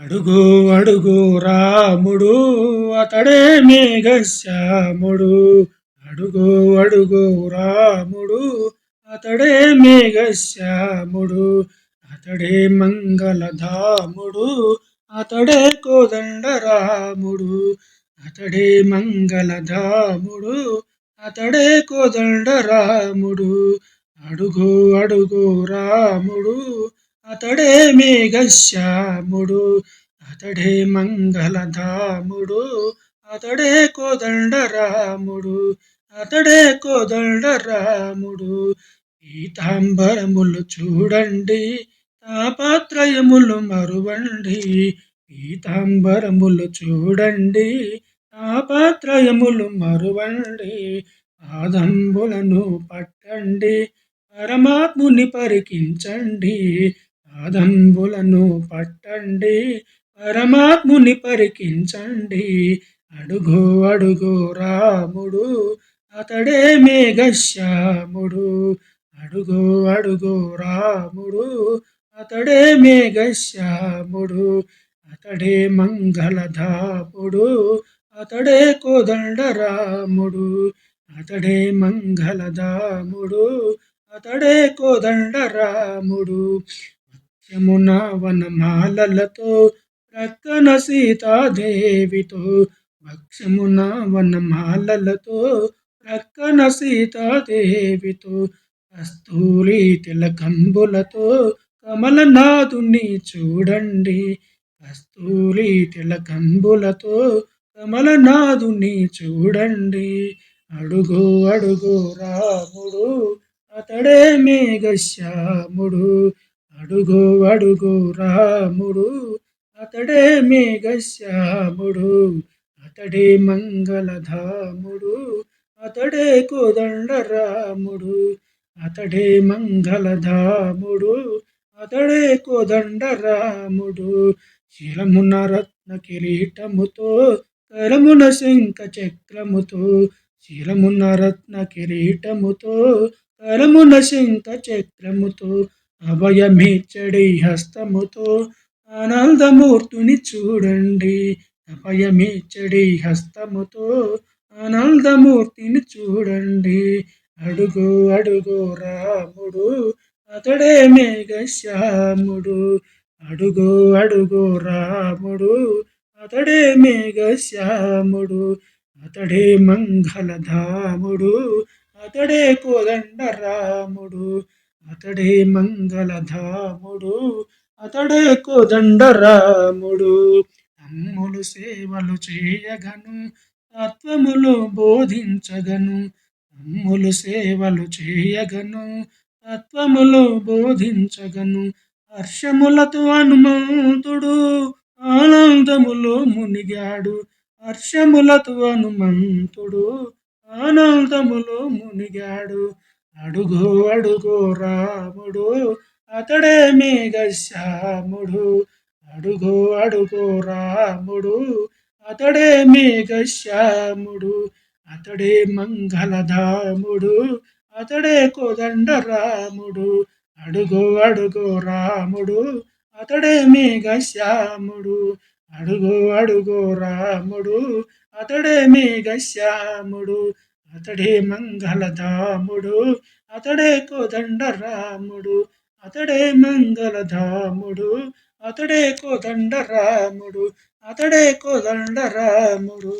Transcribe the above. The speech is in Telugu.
అడుగు అడుగు రాముడు అతడే మేఘశ్యాముడు. అడుగు అడుగు రాముడు అతడే మేఘశ్యాముడు. అతడే మంగళధాముడు అతడే కోదండరాముడు. అతడే మంగళధాముడు అతడే కోదండరాముడు. అడుగు అడుగు రాముడు అతడే మేఘశ్యాముడు అతడే మంగళధాముడు అతడే కోదండరాముడు అతడే కోదండరాముడు. పీతాంబరములు చూడండి తాపాత్రయములు మరువండి. పీతాంబరములు చూడండి తాపాత్రయములు మరువండి. ఆదంబులను పట్టండి పరమాత్ముని పరికించండి. పాదంబులను పట్టండి పరమాత్ముని పరికించండి. అడుగు అడుగు రాముడు అతడే మేఘశ్యాముడు. అడుగు అడుగు రాముడు అతడే మేఘశ్యాముడు. అతడే మంగళధాముడు అతడే కోదండరాముడు. అతడే మంగళధాముడు అతడే కోదండరాముడు. యమున వనమాలలతో ప్రక్కన సీతాదేవితో భక్ష్యమున వనమాలలతో ప్రక్కన సీతాదేవితో కస్తూరి తిలకంబులతో కమలనాథుని చూడండి. కస్తూరి తిలకంబులతో కమలనాథుని చూడండి. అడుగు అడుగు రాముడు అతడే మేఘశ్యాముడు. అడుగు అడుగు రాముడు అతడే మేఘశ్యాముడు అతడే మంగళధాముడు అతడే కోదండరాముడు అతడే మంగళధాముడు అతడే కోదండరాముడు. శిలమున రత్న కిరీటముతో కరమున శంఖ చక్రముతో శిలమున రత్న కిరీటముతో కరమున శంఖ చక్రముతో అభయమిచ్చడి హస్తముతో ఆనందమూర్తుని చూడండి. అభయమిచ్చడి హస్తముతో ఆనందమూర్తిని చూడండి. అడుగు అడుగు రాముడు అతడే మేఘశ్యాముడు. అడుగు అడుగు రాముడు అతడే మేఘశ్యాముడు. అతడే మంగళధాముడు అతడే కోదండ రాముడు అతడే మంగళధాముడు అతడే కోదండరాముడు. అమ్ములు సేవలు చేయగను తత్వములు బోధించగను. అమ్ములు సేవలు చేయగను తత్వములు బోధించగను. హర్షములతో హనుమంతుడు ఆనందములో మునిగాడు. హర్షములతో హనుమంతుడు ఆనందములో మునిగాడు. అడుగు అడుగు రాముడు అతడే మేఘశ్యాముడు. అడుగు అడుగు రాముడు అతడే మేఘశ్యాముడు. అతడే మంగళధాముడు అతడే కోదండ రాముడు అడుగు అడుగు రాముడు అతడే మేఘశ్యాముడు. అడుగు అడుగు రాముడు అతడే మేఘశ్యాముడు. అతడే మంగళధాముడు అతడే కోదండరాముడు అతడే మంగళధాముడు అతడే కోదండరాముడు అతడే కోదండరాముడు.